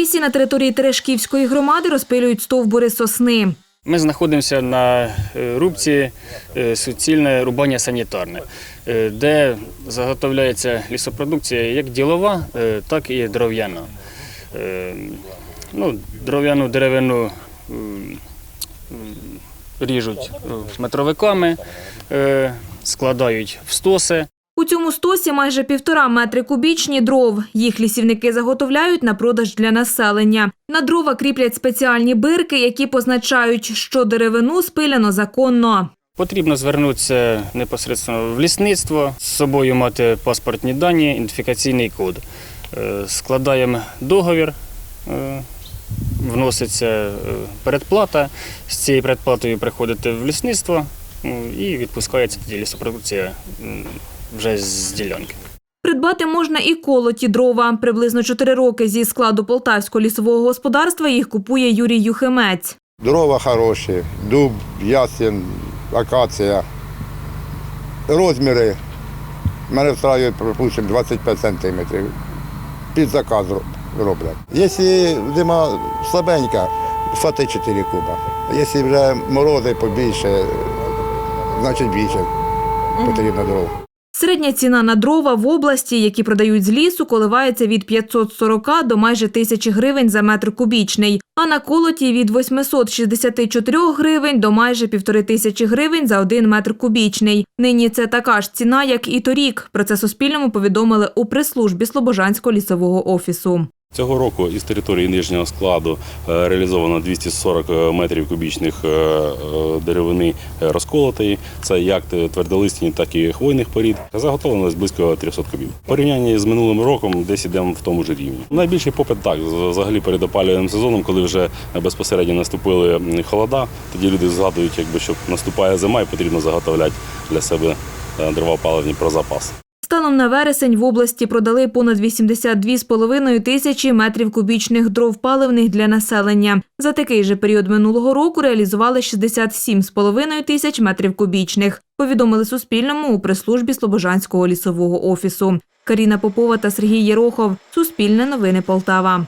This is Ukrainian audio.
лісі на території Терешківської громади розпилюють стовбури сосни. Ми знаходимося на е, рубці е, суцільне рубання санітарне, е, де заготовляється лісопродукція як ділова, так і дров'яна. Ну, дров'яну деревину ріжуть метровиками, складають в стоси. У цьому стосі майже півтора метри кубічні дров. Їх лісівники заготовляють на продаж для населення. На дрова кріплять спеціальні бирки, які позначають, що деревину спиляно законно. Потрібно звернутися непосередньо в лісництво, з собою мати паспортні дані, ідентифікаційний код. Е, Складаємо договір, е, вноситься е, передплата. З цією передплатою приходите в лісництво ну, і відпускається тоді лісопродукція вже з ділянки. Придбати можна і колоті дрова. Приблизно чотири роки зі складу полтавського лісового господарства їх купує Юрій Юхимець. Дрова хороші, дуб, ясен, акація. Розміри мене встраюють, припустимо, 25 сантиметрів. Під заказ роблять. Якщо зима слабенька, фати 4 куба. Якщо вже морози побільше, значить більше потрібно дров. Середня ціна на дрова в області, які продають з лісу, коливається від 540 до майже тисячі гривень за метр кубічний, а на колоті від 864 гривень до майже півтори тисячі гривень за один метр кубічний. Нині це така ж ціна, як і торік. Про це Суспільному повідомили у прес-службі Слобожанського лісового офісу. Цього року із території нижнього складу е, реалізовано 240 метрів кубічних е, е, деревини е, розколотої. Це як твердолистні, так і хвойних порід. Заготовлено близько 300 кубів. В порівнянні з минулим роком десь ідемо в тому ж рівні. Найбільший попит так, взагалі перед опалювальним сезоном, коли вже безпосередньо наступили холода, тоді люди згадують, якби що наступає зима і потрібно заготовляти для себе е, дрова паливні про запас. Станом на вересень в області продали понад 82,5 тисячі метрів кубічних дров паливних для населення. За такий же період минулого року реалізували 67,5 тисяч метрів кубічних. Повідомили Суспільному у прес-службі Слобожанського лісового офісу. Каріна Попова та Сергій Єрохов. Суспільне новини Полтава.